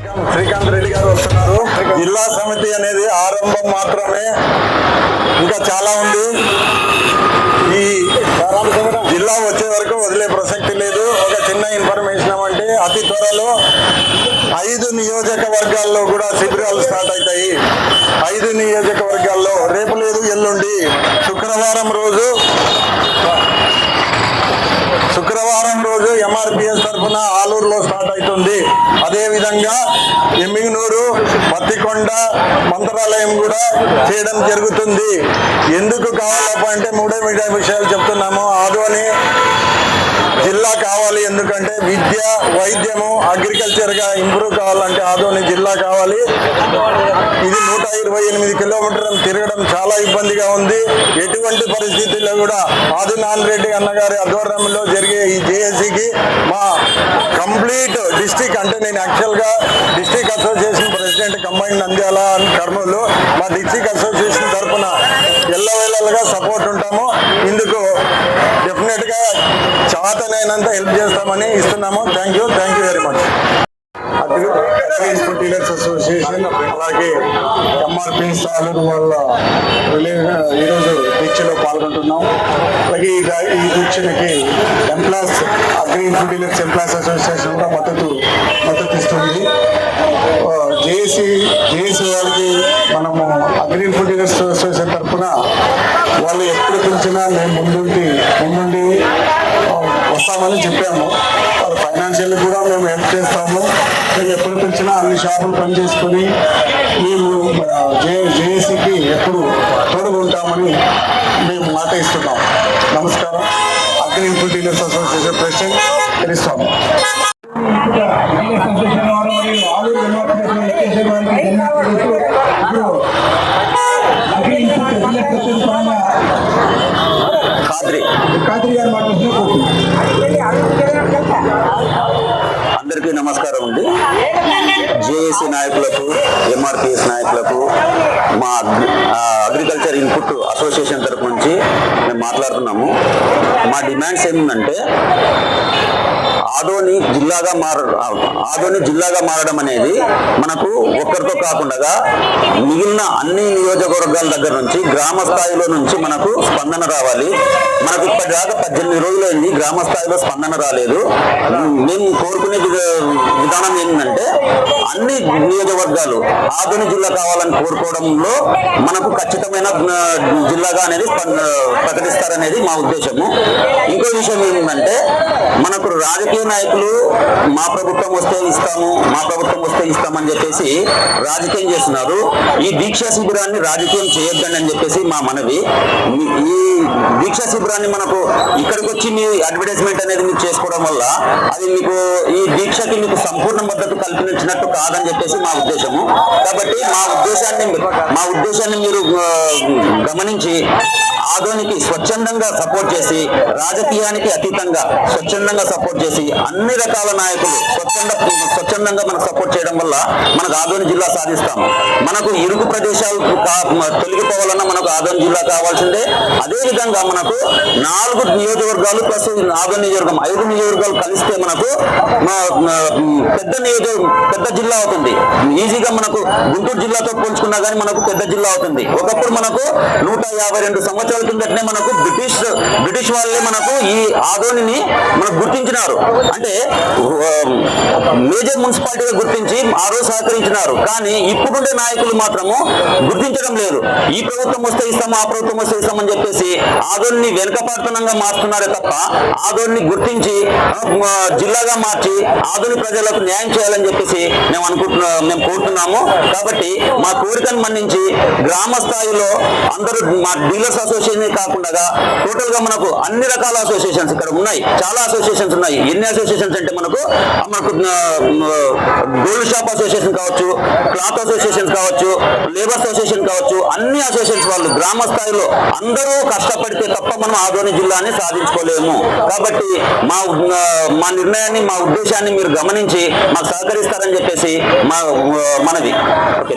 శ్రీకాంత్ రెడ్డి గారు వస్తున్నారు. జిల్లా సమితి అనేది ఆరంభం మాత్రమే. ఇంకా చాలా ఉంది. ఈ జిల్లా వచ్చే వరకు వదిలే ప్రసక్తి లేదు. ఒక చిన్న ఇన్ఫర్మేషన్ ఏమంటే అతి త్వరలో ఐదు నియోజకవర్గాల్లో కూడా శిబిరాలు స్టార్ట్ అవుతాయి. ఐదు నియోజకవర్గాల్లో రేపు లేదు ఎల్లుండి. శుక్రవారం రోజు శుక్రవారం రోజు ఎంఆర్పిఎస్ తరఫున ఆలూరులో స్టార్ట్ అవుతుంది. అదే విధంగా ఎమ్మిగనూరు పత్తికొండ మంత్రాలయం కూడా చేయడం జరుగుతుంది. ఎందుకు కావాలప్ప అంటే మూడే మీడియా విషయాలు చెప్తున్నాము. ఆదోని జిల్లా కావాలి ఎందుకంటే విద్య వైద్యము అగ్రికల్చర్గా ఇంప్రూవ్ కావాలంటే ఆదోని జిల్లా కావాలి. ఇది నూట ఇరవై ఎనిమిది కిలోమీటర్లు తిరగడం చాలా ఇబ్బందిగా ఉంది. ఎటువంటి పరిస్థితుల్లో కూడా ఆది రెడ్డి అన్నగారి ఆధ్వర్యంలో జరిగే ఈ జేఏసీకి మా కంప్లీట్ డిస్టిక్ అంటే నేను యాక్చువల్గా district association president combine Nandyal Kurnool మా డిస్టిక్ అసోసియేషన్ తరఫున ఎల్లవేళలుగా సపోర్ట్ ఉంటాము. ఇందుకు డెఫినెట్గా చాతనైనంత హెల్ప్ చేస్తామని ఇస్తున్నాము. Thank you thank you very much dealers association అలాగే ఎంఆర్పి సాలూరు వాళ్ళ ఈరోజు దీక్షలో పాల్గొంటున్నాం. అలాగే ఈ దీక్షలకి ఎంప్లాస్ అగ్రి ఇన్ఫుడ్ ఎంప్లాస్ అసోసియేషన్ కూడా మద్దతు మద్దతు ఇస్తుంది. జేఏసీ జేఏసీ వాళ్ళకి మనము అగ్రి ఇన్ఫుడ్ అసోసియేషన్ తరఫున వాళ్ళు ఎప్పుడు పిలిచినా మేము ముందుండి ముందు వస్తామని చెప్పాము. వాళ్ళ ఫైనాన్షియల్ కూడా మేము హెల్ప్ చేస్తాము. మేము ఎప్పుడు పిలిచినా అన్ని షాపులు పని చేసుకొని మేము జే జేఏసీకి ఎప్పుడు తోడుగా ఉంటామని మేము మాట ఇస్తున్నాం. నమస్కారం. Agri input dealers association president తెలుస్తాము. నమస్కారం అండి. జేఏసీ నాయకులకు ఎంఆర్పిఎస్ నాయకులకు మా ఆ, అగ్రికల్చర్ ఇన్పుట్ అసోసియేషన్ తరపు నుంచి మేము మాట్లాడుతున్నాము. మా డిమాండ్స్ ఏముందంటే ఆదోని జిల్లాగా మార ఆదోని జిల్లాగా మారడం అనేది మనకు ఒక్కరితో కాకుండా మిగిలిన అన్ని నియోజకవర్గాల దగ్గర నుంచి గ్రామ స్థాయిలో నుంచి మనకు స్పందన రావాలి. మనకు ఇప్పటిదాకా పద్దెనిమిది రోజులైంది గ్రామ స్థాయిలో స్పందన రాలేదు. మేము కోరుకునే విధానం ఏంటంటే అన్ని నియోజకవర్గాలు ఆదోని జిల్లా కావాలని కోరుకోవడంలో మనకు ఖచ్చితమైన జిల్లాగా అనేది ప్రకటిస్తారనేది మా ఉద్దేశము. ఇంకో విషయం ఏంటంటే మనకు రాజకీయ నాయకులు మా ప్రభుత్వం వస్తే ఇస్తాము మా ప్రభుత్వం వస్తే ఇస్తామని చెప్పేసి రాజకీయం చేస్తున్నారు. ఈ దీక్షా శిబిరాన్ని రాజకీయం చేయొద్దండి అని చెప్పేసి మా మనవి. ఈ- దీక్షా శిబిరాన్ని మనకు ఇక్కడికి వచ్చి మీ అడ్వర్టైజ్మెంట్ అనేది మీరు చేసుకోవడం వల్ల అది మీకు ఈ దీక్షకి మీకు సంపూర్ణ మద్దతు కల్పించినట్టు కాదని చెప్పేసి మా ఉద్దేశము. కాబట్టి మా ఉద్దేశాన్ని మా ఉద్దేశాన్ని మీరు గమనించి ఆదోనికి స్వచ్ఛందంగా సపోర్ట్ చేసి రాజకీయానికి అతీతంగా స్వచ్ఛందంగా సపోర్ట్ చేసి అన్ని రకాల నాయకులు స్వచ్ఛంద స్వచ్ఛందంగా మనకు సపోర్ట్ చేయడం వల్ల మనకు ఆదోని జిల్లా సాధిస్తాం. మనకు ఇరుగు ప్రదేశాలు తొలగిపోవాలన్నా మనకు ఆదోని జిల్లా కావాల్సిందే. అదే విధంగా మనకు నాలుగు నియోజకవర్గాలు ప్లస్ ఆదోని నియోజకవర్గం ఐదు నియోజకవర్గాలు కలిస్తే మనకు పెద్ద నియోజక పెద్ద జిల్లా అవుతుంది. ఈజీగా మనకు గుంటూరు జిల్లాతో పోల్చుకున్నా కానీ మనకు పెద్ద జిల్లా అవుతుంది. ఒకప్పుడు మనకు నూట యాభై రెండు కిందటనే మనకు బ్రిటిష్ బ్రిటిష్ వాళ్ళే మనకు ఈ ఆదోనిని మనకు గుర్తించినారు. అంటే మేజర్ మున్సిపాలిటీగా గుర్తించి ఆ రోజు సహకరించినారు. కానీ ఇప్పుడుండే నాయకులు మాత్రము గుర్తించడం లేదు. ఈ ప్రభుత్వం వస్తే ఇస్తాము ఆ ప్రభుత్వం వస్తే ఇస్తామని చెప్పేసి ఆదోని వెనుకపడుతనంగా మారుతున్నారే తప్ప ఆదోని గుర్తించి జిల్లాగా మార్చి ఆదోని ప్రజలకు న్యాయం చేయాలని చెప్పేసి మేము అనుకుంటున్నా మేము కోరుతున్నాము. కాబట్టి మా కోరికను మన్నించి గ్రామ స్థాయిలో అందరూ మా డీలర్స్ అసోసియేషన్ కాకుండా టోటల్గా మనకు అన్ని రకాల అసోసియేషన్స్ ఇక్కడ ఉన్నాయి. చాలా అసోసియేషన్స్ ఉన్నాయి. ఎన్ని అసోసియేషన్స్ అంటే మనకు మనకు గోల్డ్ షాప్ అసోసియేషన్ కావచ్చు క్లాత్ అసోసియేషన్ కావచ్చు లేబర్ అసోసియేషన్ కావచ్చు అన్ని అసోసియేషన్స్ వాళ్ళు గ్రామ స్థాయిలో అందరూ కష్టపడితే తప్ప మనం ఆదోని జిల్లాని సాధించుకోలేము. కాబట్టి మా మా నిర్ణయాన్ని మా ఉద్దేశాన్ని మీరు గమనించి మాకు సహకరిస్తారని చెప్పేసి మా మనది ఓకే